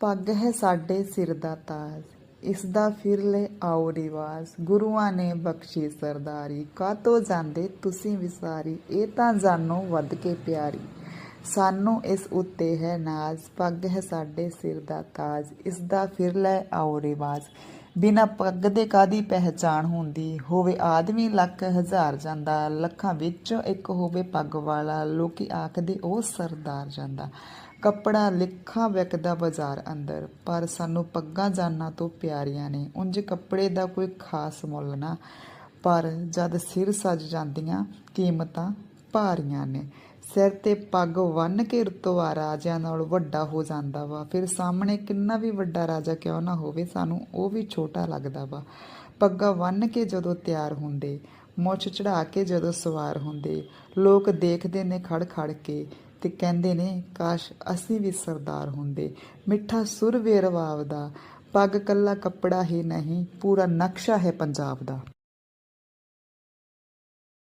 ਪੱਗ ਹੈ ਸਾਡੇ ਸਿਰ ਦਾ ਤਾਜ, ਇਸ ਦਾ ਫਿਰ ਲੈ ਆਓ ਰਿਵਾਜ। ਗੁਰੂਆਂ ਨੇ ਬਖਸ਼ੀ ਸਰਦਾਰੀ, ਕਾਤੋਂ ਜਾਂਦੇ ਤੁਸੀਂ ਵਿਸਾਰੀ, ਇਹ ਤਾਂ ਜਾਨੋ ਵੱਧ ਕੇ ਪਿਆਰੀ। ਸਾਨੂੰ ਇਸ ਉੱਤੇ ਹੈ ਨਾਜ਼, ਪੱਗ ਹੈ ਸਾਡੇ ਸਿਰ ਦਾ ਤਾਜ, ਇਸ ਦਾ ਫਿਰ ਲੈ ਆਓ ਰਿਵਾਜ। ਬਿਨਾ ਪੱਗ ਦੇ ਕਾਦੀ ਪਹਿਚਾਣ ਹੁੰਦੀ? ਹੋਵੇ ਆਦਮੀ ਲੱਖ ਹਜ਼ਾਰ ਜਾਂਦਾ, ਲੱਖਾਂ ਵਿੱਚੋਂ ਇੱਕ ਹੋਵੇ ਪੱਗ ਵਾਲਾ, ਲੋਕੀ ਆਖਦੇ ਉਹ ਸਰਦਾਰ ਜਾਂਦਾ। ਕੱਪੜਾ ਲਿਖਾਂ ਵਿਕਦਾ ਬਾਜ਼ਾਰ ਅੰਦਰ, ਪਰ ਸਾਨੂੰ ਪੱਗਾਂ ਜਾਨਾਂ ਤੋਂ ਪਿਆਰੀਆਂ ਨੇ। ਉਂਝ ਕੱਪੜੇ ਦਾ ਕੋਈ ਖਾਸ ਮੁੱਲ ਨਾ, ਪਰ ਜਦ ਸਿਰ ਸੱਜ ਜਾਂਦੀਆਂ ਕੀਮਤਾਂ ਭਾਰੀਆਂ ਨੇ। ਸਿਰ ਤੇ ਪੱਗ ਬੰਨ ਕੇ ਰਤਵਾ ਰਾਜਿਆਂ ਨਾਲ ਵੱਡਾ ਹੋ ਜਾਂਦਾ ਵਾ। ਫਿਰ ਸਾਹਮਣੇ ਕਿੰਨਾ ਵੀ ਵੱਡਾ ਰਾਜਾ ਕਿਉਂ ਨਾ ਹੋਵੇ, ਸਾਨੂੰ ਉਹ ਵੀ ਛੋਟਾ ਲੱਗਦਾ ਵਾ। ਪੱਗਾਂ ਬੰਨ ਕੇ ਜਦੋਂ ਤਿਆਰ ਹੁੰਦੇ, ਮੁੱਛ ਚੜਾ ਕੇ ਜਦੋਂ ਸਵਾਰ ਹੁੰਦੇ, ਲੋਕ ਦੇਖਦੇ ਨੇ ਖੜ ਖੜ ਕੇ ਤੇ ਕਹਿੰਦੇ ਨੇ, ਕਾਸ਼ ਅਸੀਂ ਵੀ ਸਰਦਾਰ ਹੁੰਦੇ। ਮਿੱਠਾ ਸੁਰ ਵੇਰਵਾਵ ਦਾ। ਪੱਗ ਕੱਲਾ ਕੱਪੜਾ ਹੀ ਨਹੀਂ, ਪੂਰਾ ਨਕਸ਼ਾ ਹੈ ਪੰਜਾਬ ਦਾ।